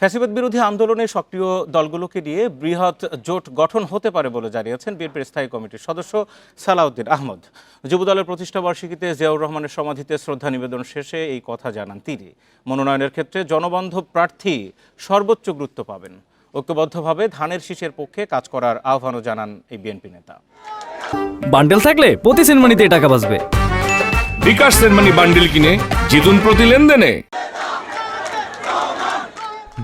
ফ্যাসিবাদ বিরোধী আন্দোলনে সক্রিয় দলগুলোকে নিয়ে বৃহৎ জোট গঠন হতে পারে বলে জানিয়েছেন বিএনপির স্থায়ী কমিটির সদস্য সালাউদ্দিন আহমদ। যুবদলের প্রতিষ্ঠা বার্ষিকীতে জিয়াউর রহমানের সমাধিতে শ্রদ্ধা নিবেদন শেষে এই কথা জানান তিনি। মনোনয়নের ক্ষেত্রে জনবান্ধব প্রার্থী সর্বোচ্চ গুরুত্ব পাবেন। ঐক্যবদ্ধভাবে ধানের শীষের পক্ষে কাজ করার আহ্বানও জানান এই বিএনপি নেতা। বান্ডেল থাকলে প্রতি সেনমানিতে টাকা বাঁচবে। বিকাশ সেনমানি বান্ডিল কিনে জিতুন প্রতি লেনদেনে।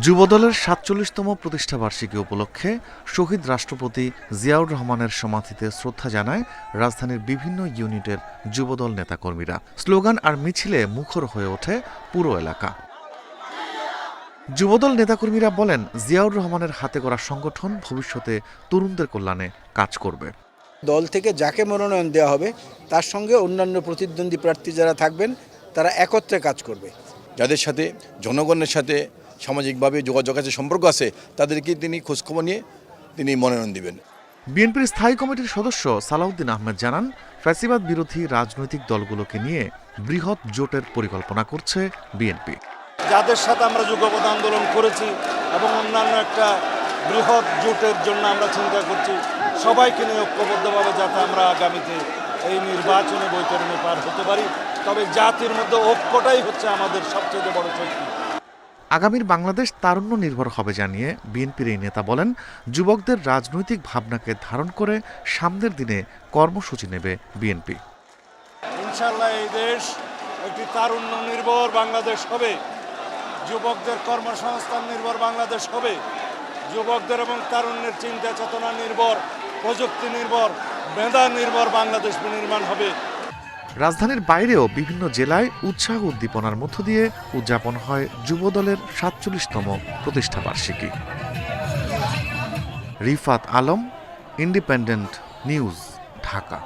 যুবদলের সাতচল্লিশতম প্রতিষ্ঠাবার্ষিকী উপলক্ষে শহীদ রাষ্ট্রপতি জিয়াউর রহমানের সমাধিতে শ্রদ্ধা জানায় রাজধানীর বিভিন্ন ইউনিটের যুবদল নেতাকর্মীরা। স্লোগান আর মিছিলে মুখর হয়ে ওঠে পুরো এলাকা। যুবদল নেতাকর্মীরা বলেন জিয়াউর রহমানের হাতে করা সংগঠন ভবিষ্যতে তরুণদের কল্যাণে কাজ করবে। দল থেকে যাকে মনোনয়ন দেওয়া হবে তার সঙ্গে অন্যান্য প্রতিদ্বন্দ্বী প্রার্থী যারা থাকবেন তারা একত্রে কাজ করবে। যাদের সাথে জনগণের সাথে সামাজিকভাবে যোগাযোগ আছে সম্পর্ক আছে তাদেরকে তিনি খোঁজখবর নিয়ে তিনি মনোনয়ন দিবেন। বিএনপির স্থায়ী কমিটির সদস্য সালাউদ্দিন আহমেদ জানান ফ্যাসিবাদ বিরোধী রাজনৈতিক দলগুলোকে নিয়ে বৃহৎ জোটের পরিকল্পনা করছে বিএনপি। যাদের সাথে আমরা যুগপথ আন্দোলন করেছি এবং অন্যান্য একটা বৃহৎ জোটের জন্য আমরা চিন্তা করছি সবাইকে নিয়ে ঐক্যবদ্ধভাবে যাতে আমরা আগামীতে এই নির্বাচনে বৈতরণে পার হতে পারি। তবে জাতির মধ্যে ঐক্যটাই হচ্ছে আমাদের সবচেয়ে বড় শক্তি। আগামীর বাংলাদেশ তারুণ্য নির্ভর হবে জানিয়ে বিএনপির এই নেতা বলেন, যুবকদের রাজনৈতিক ভাবনাকে ধারণ করে সামনের দিনে কর্মসূচি নেবে বিএনপি। ইনশাল্লাহ এই দেশ একটি তারুণ্য নির্ভর বাংলাদেশ হবে। যুবকদের কর্মসংস্থান নির্ভর বাংলাদেশ হবে। যুবকদের এবং তারুণ্যের চিন্তা চেতনা নির্ভর, প্রযুক্তি নির্ভর, মেধা নির্ভর বাংলাদেশ বিনির্মাণ হবে। রাজধানীর বাইরেও বিভিন্ন জেলায় উৎসাহ উদ্দীপনার মধ্য দিয়ে উদযাপন হয় যুবদলের সাতচল্লিশতম প্রতিষ্ঠাবার্ষিকী রিফাত আলম, ইন্ডিপেন্ডেন্ট নিউজ, ঢাকা।